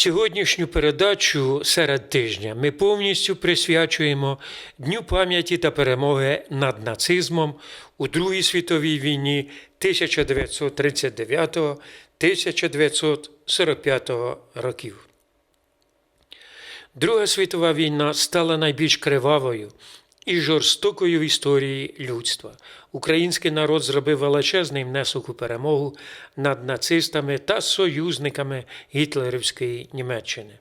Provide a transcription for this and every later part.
Сьогоднішню передачу серед тижня ми повністю присвячуємо Дню пам'яті та перемоги над нацизмом у Другій світовій війні 1939-1945 років. Друга світова війна стала найбільш кривавою і жорстокою в історії людства. Український народ зробив величезний внесок у перемогу над нацистами та союзниками гітлерівської Німеччини.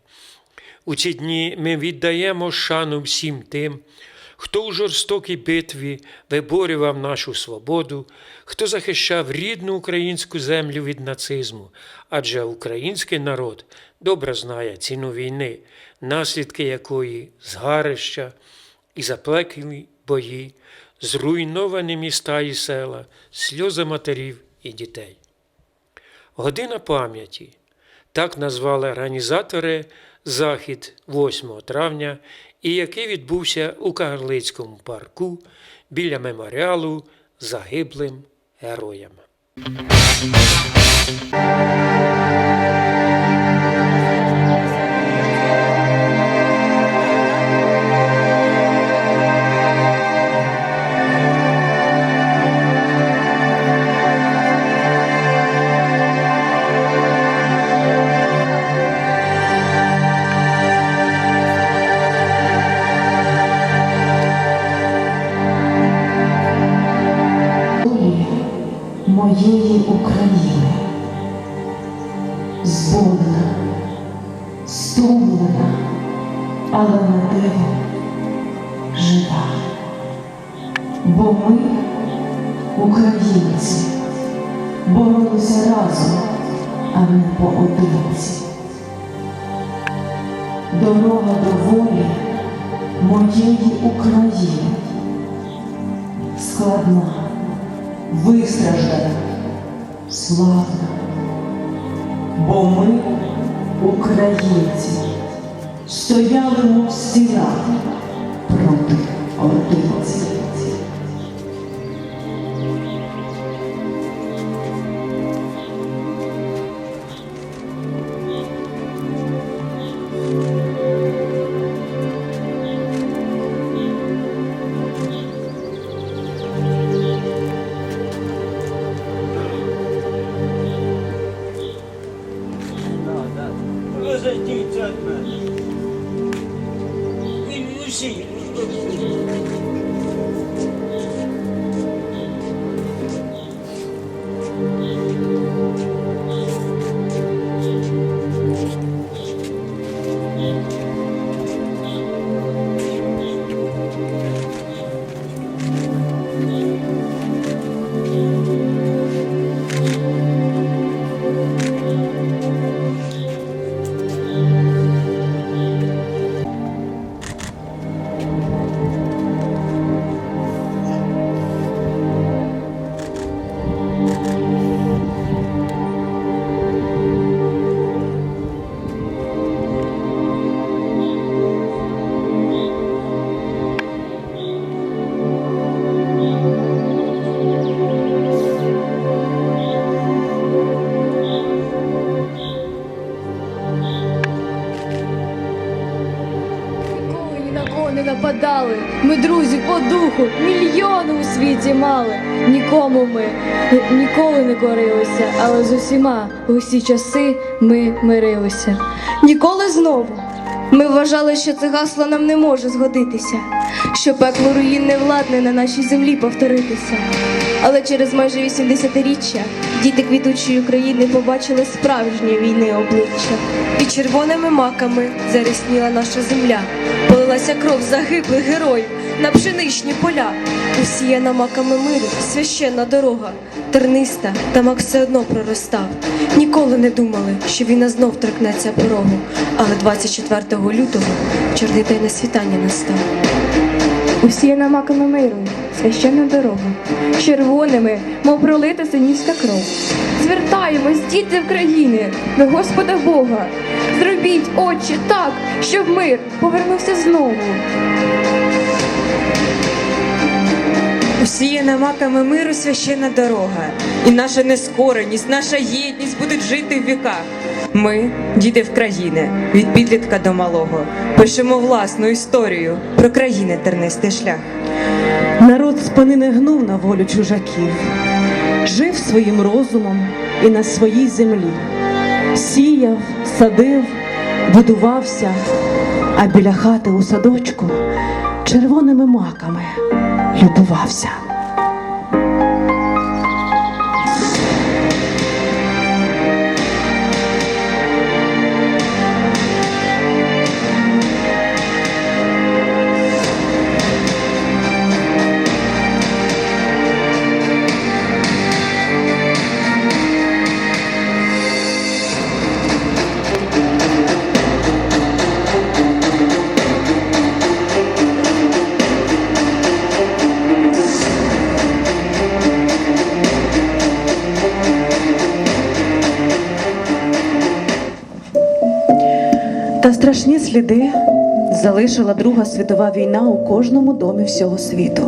У ці дні ми віддаємо шану всім тим, хто у жорстокій битві виборював нашу свободу, хто захищав рідну українську землю від нацизму, адже український народ добре знає ціну війни, наслідки якої згарища і запеклі бої, зруйновані міста і села, сльози матерів і дітей. Година пам'яті так назвали організатори захід 8 травня, і який відбувся у Кагарлицькому парку біля меморіалу загиблим героям. Українці, стояли мов стіна проти ординців. Ми друзі по духу, мільйони у світі мали. Нікому ми ніколи не корилися, але з усіма в усі часи ми мирилися. Ніколи знову. Ми вважали, що це гасло нам не може згодитися, що пекло руїн не владне на нашій землі повторитися. Але через майже 80-річчя діти квітучої України побачили справжнє війни обличчя. І червоними маками зарясніла наша земля, полилася кров загиблих героїв на пшеничні поля, усіяна маками миру, священна дорога, терниста, та мак все одно проростав. Ніколи не думали, що війна знов торкнеться порогу, але 24 лютого чорний день на світання настав. Усіяна маками миру, священна дорога, червоними, мов пролита синівська кров. Звертаємось, діти України, до Господа Бога. Зробіть, Отче, так, щоб мир повернувся знову. Усіяна маками миру священна дорога, і наша нескореність, наша єдність будуть жити в віках. Ми, діти в країни, від підлітка до малого, пишемо власну історію про країни тернистий шлях. Народ спини не гнув на волю чужаків, жив своїм розумом і на своїй землі, сіяв, садив, будувався, а біля хати у садочку червоними маками любувався. Сліди залишила Друга світова війна у кожному домі всього світу.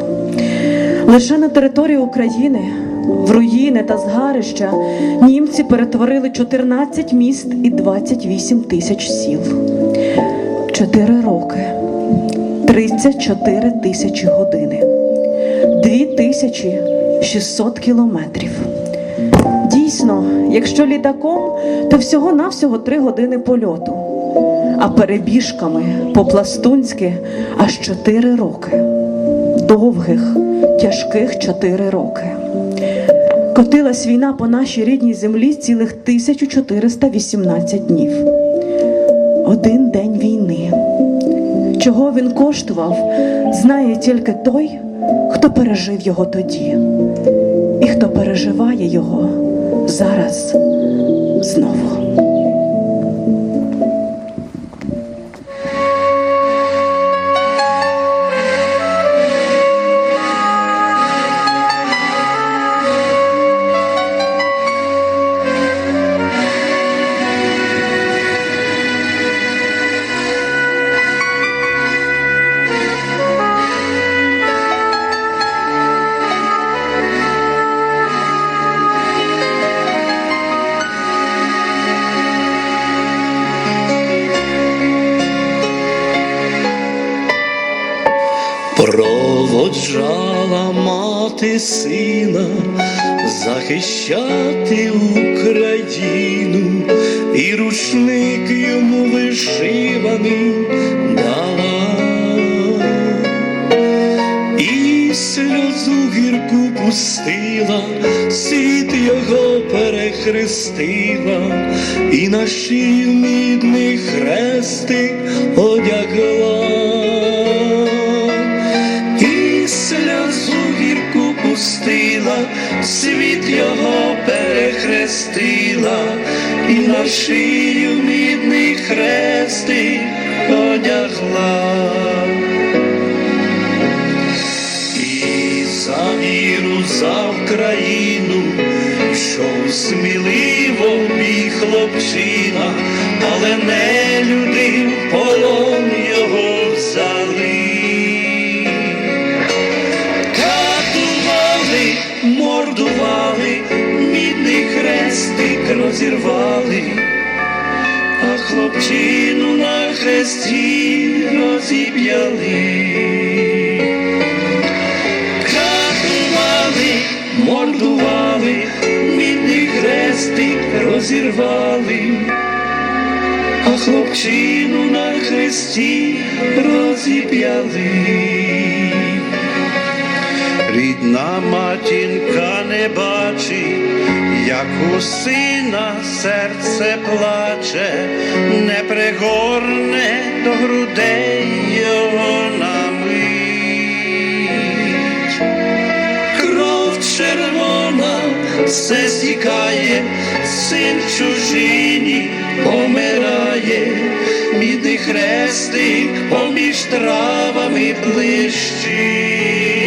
Лише на території України, в руїни та згарища німці перетворили 14 міст і 28 тисяч сіл. Чотири роки, 34 тисячі години, 2600 кілометрів. Дійсно, якщо літаком, то всього-навсього три години польоту, а перебіжками по-пластунськи аж чотири роки. Довгих, тяжких чотири роки. Котилась війна по нашій рідній землі цілих 1418 днів. Один день війни. Чого він коштував, знає тільки той, хто пережив його тоді, і хто переживає його зараз знову. Захищати Україну, і рушник йому вишиваний дала, і сльозу гірку пустила, світ його перехрестила, і на шию мідний хрестик світ його перехрестила, і на шию мідний хрестик одягла. І за віру, за Україну, йшов сміливо мій хлопчина, але не люди в полон розірвали, а хлопчину на хресті розіп'яли. Катували, мордували, мідний хрестик розірвали, а хлопчину на хресті розіп'яли. Рідна матінка не бачить, як у сина серце плаче, не пригорне до грудей його на мить. Кров червона все стікає, син чужині помирає, мідний хрестик поміж травами блищить.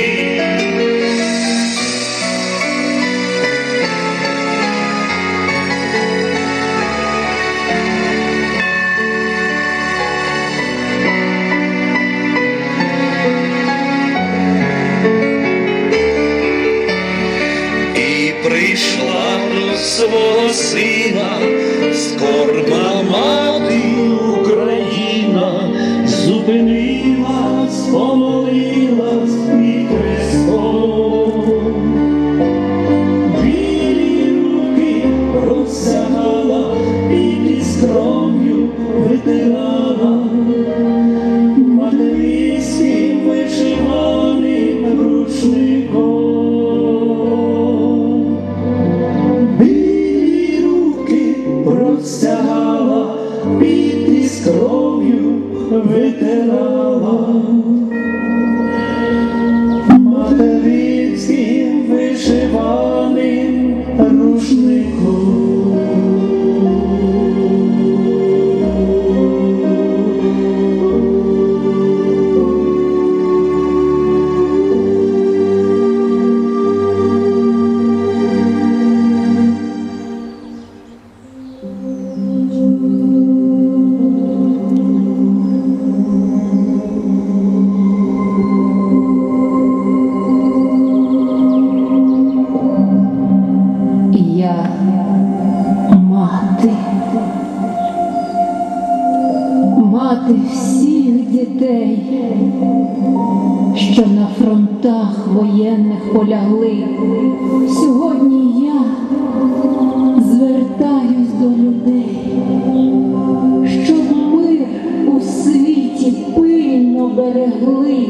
Берегли.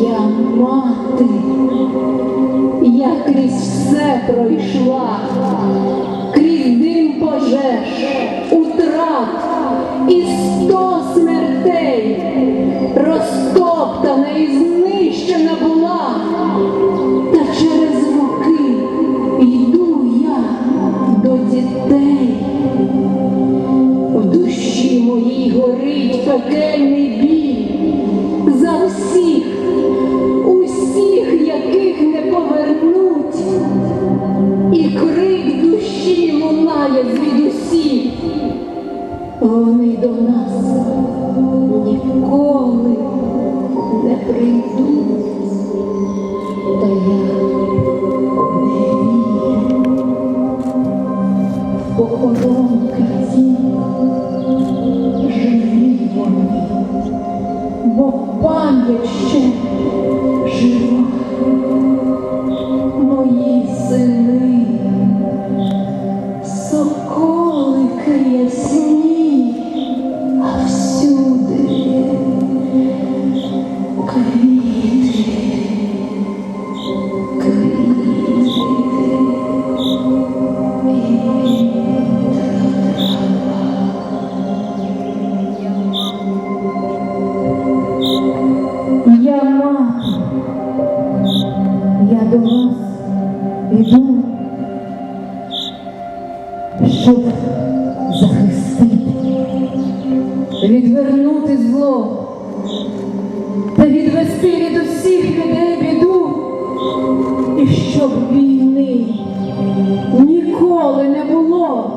Я мати. Я крізь все пройшла, крізь дим пожеж, утрат і сто щоб захистити, відвернути зло. Та відвести від усіх людей біду, і щоб війни ніколи не було.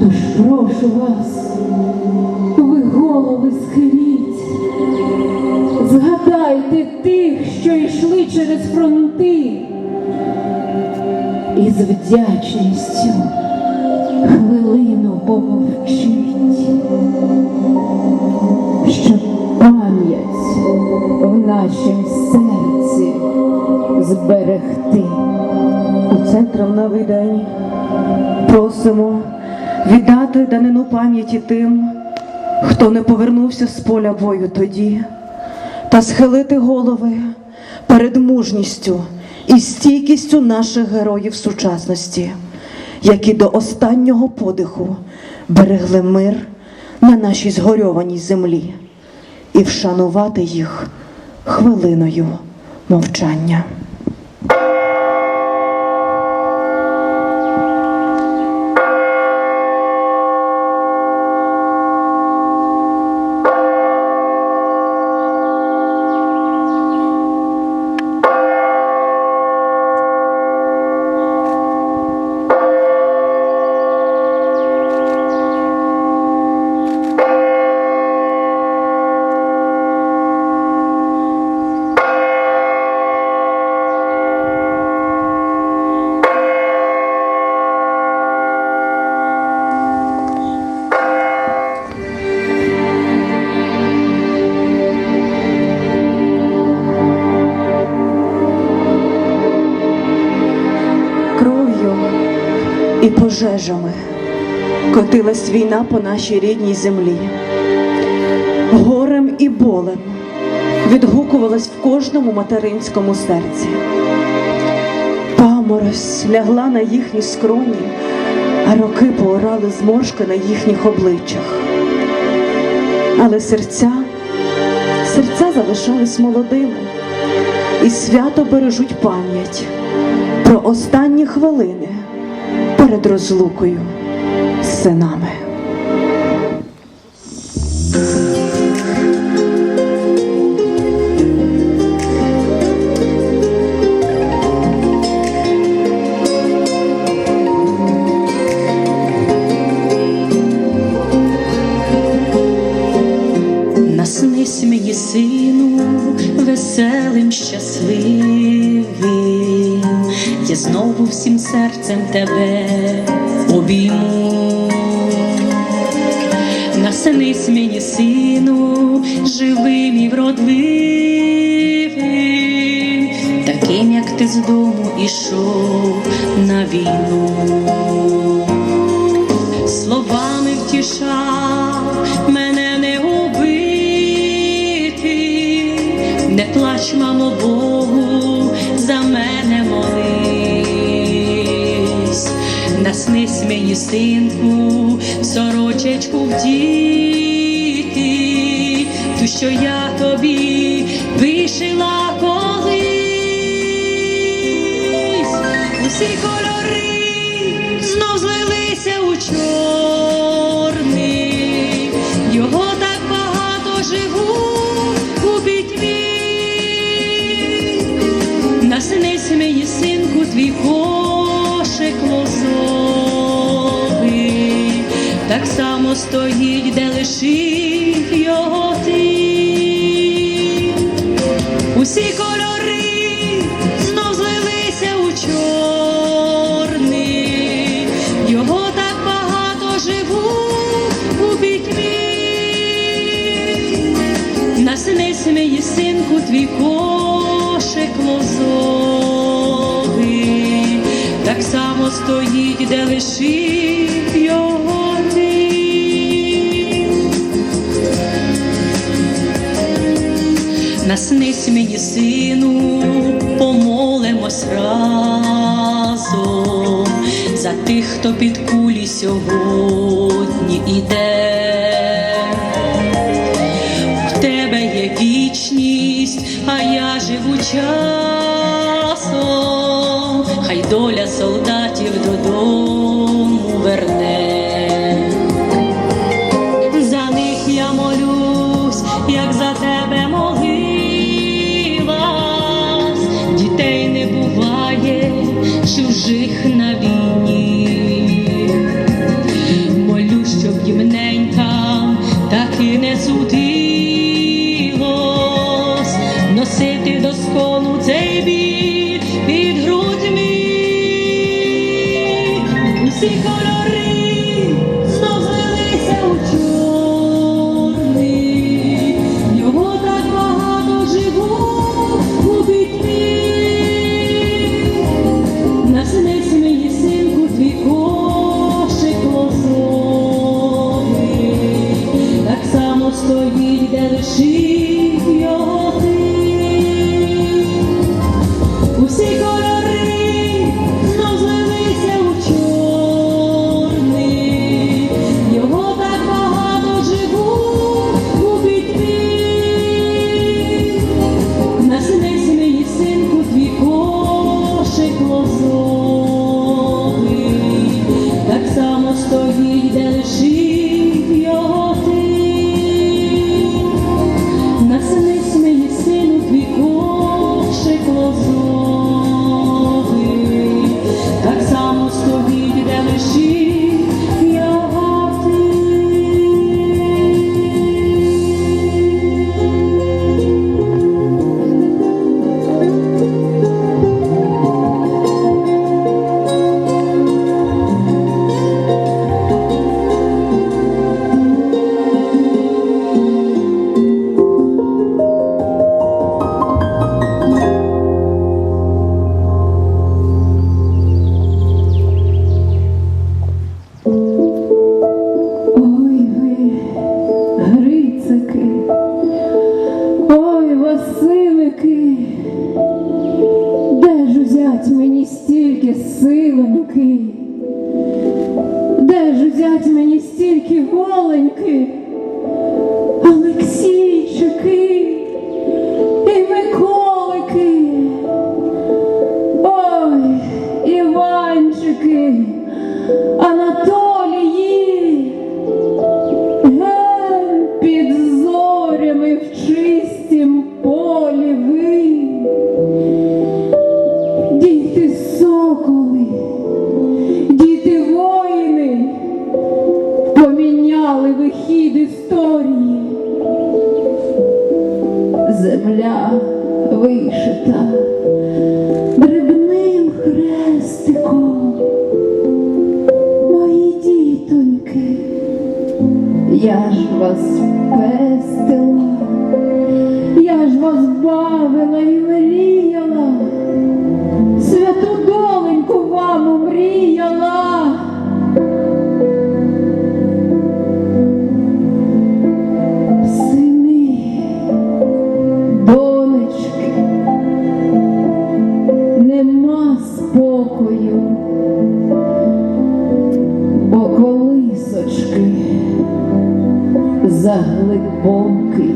Тож прошу вас, ви голови схиліть, згадайте тих, що йшли через фронти, і з вдячністю помовчіть, щоб пам'ять в нашім серці зберегти. У центром новий день просимо віддати данину пам'яті тим, хто не повернувся з поля бою тоді, та схилити голови перед мужністю і стійкістю наших героїв сучасності, які до останнього подиху берегли мир на нашій згорьованій землі, і вшанувати їх хвилиною мовчання. Котилась війна по нашій рідній землі. Горем і болем відгукувалась в кожному материнському серці. Паморозь лягла на їхні скроні, а роки поорали зморшки на їхніх обличчях. Але серця, серця залишались молодими і свято бережуть пам'ять про останні хвилини перед розлукою з синами. Не плач, мамо Богу, за мене молись, наснись мені, синку, сорочечку вдіти, ту, що я тобі вишила колись, усі кольори знов злилися у чорний, стоїть, де лишив його ти. Усі кольори знов злилися у чорний, його так багато живуть у пітьмі. Наснись мені, синку, твій кошик лозовий, так само стоїть, де лишив Наснись мені, сину, помолимось разом за тих, хто під кулі сьогодні іде. В тебе є вічність, а я живу часом, хай доля солдатів додому верне. За них я молюсь, як за тебе чужих на нема спокою, бо колисочки заглибокий.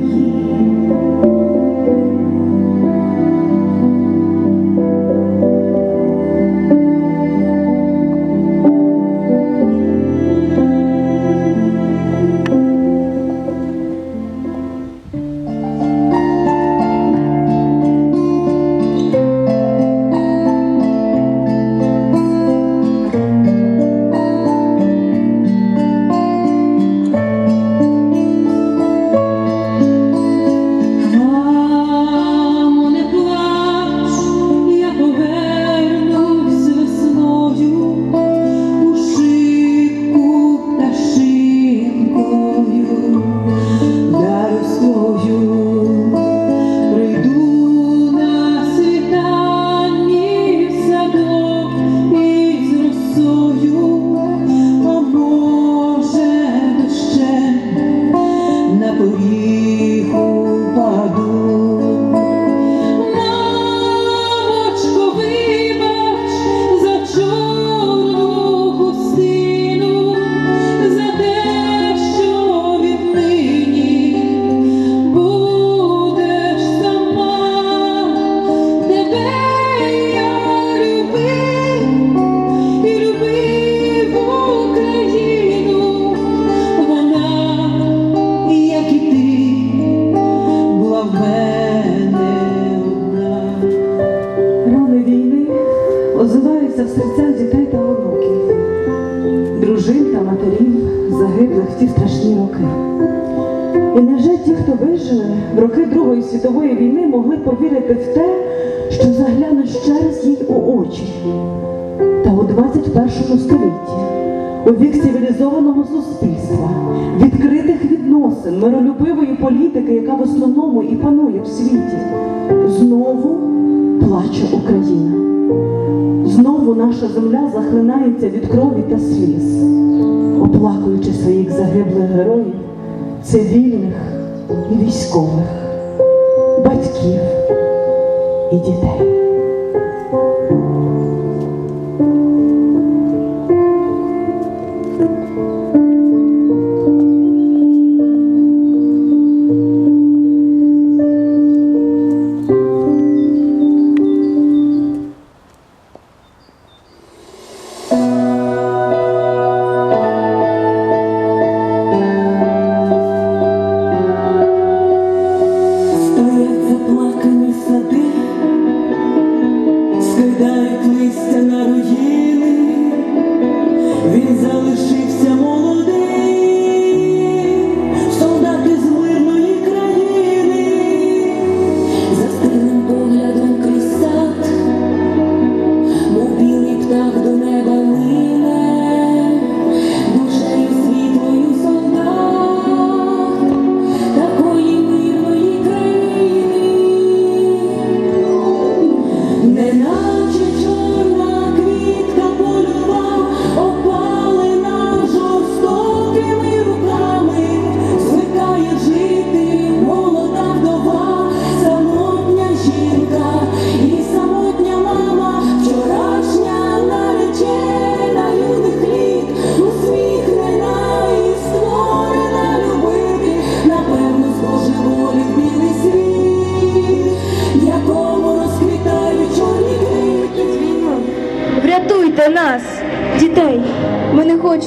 ті страшні роки. І невже ті, хто вижили в роки Другої світової війни, могли повірити в те, що заглянуть ще раз їй у очі? Та у 21 столітті, у вік цивілізованого суспільства, відкритих відносин, миролюбивої політики, яка в основному і панує в світі, знову плаче Україна. Знову наша земля захлинається від крові та сліз оплакуючи своїх загиблих героїв, цивільних і військових, батьків і дітей.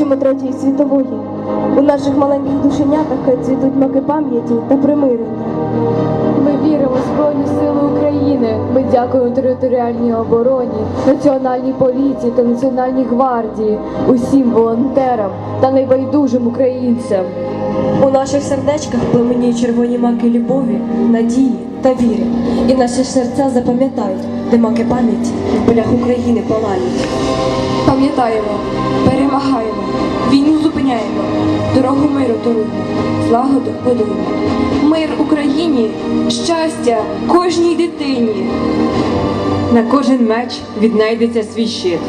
Хочемо третьої світової. У наших маленьких душенятах хай цвітуть маки пам'яті та примирення. Ми віримо в Збройні Сили України. Ми дякуємо територіальній обороні, Національній поліції та Національній гвардії, усім волонтерам та найбайдужим українцям. У наших сердечках пламеніють червоні маки любові, надії та віри. І наші серця запам'ятають, де маки пам'яті в полях України палають. Пам'ятаємо, перемагаємо, війну зупиняємо, дорогу миру торуємо, злагоду будуємо. Мир Україні, щастя кожній дитині. На кожен меч віднайдеться свій щит.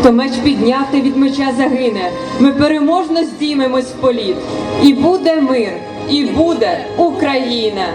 Хто меч підняв, та від меча загине. Ми переможно здіймемось в політ. І буде мир, і буде Україна.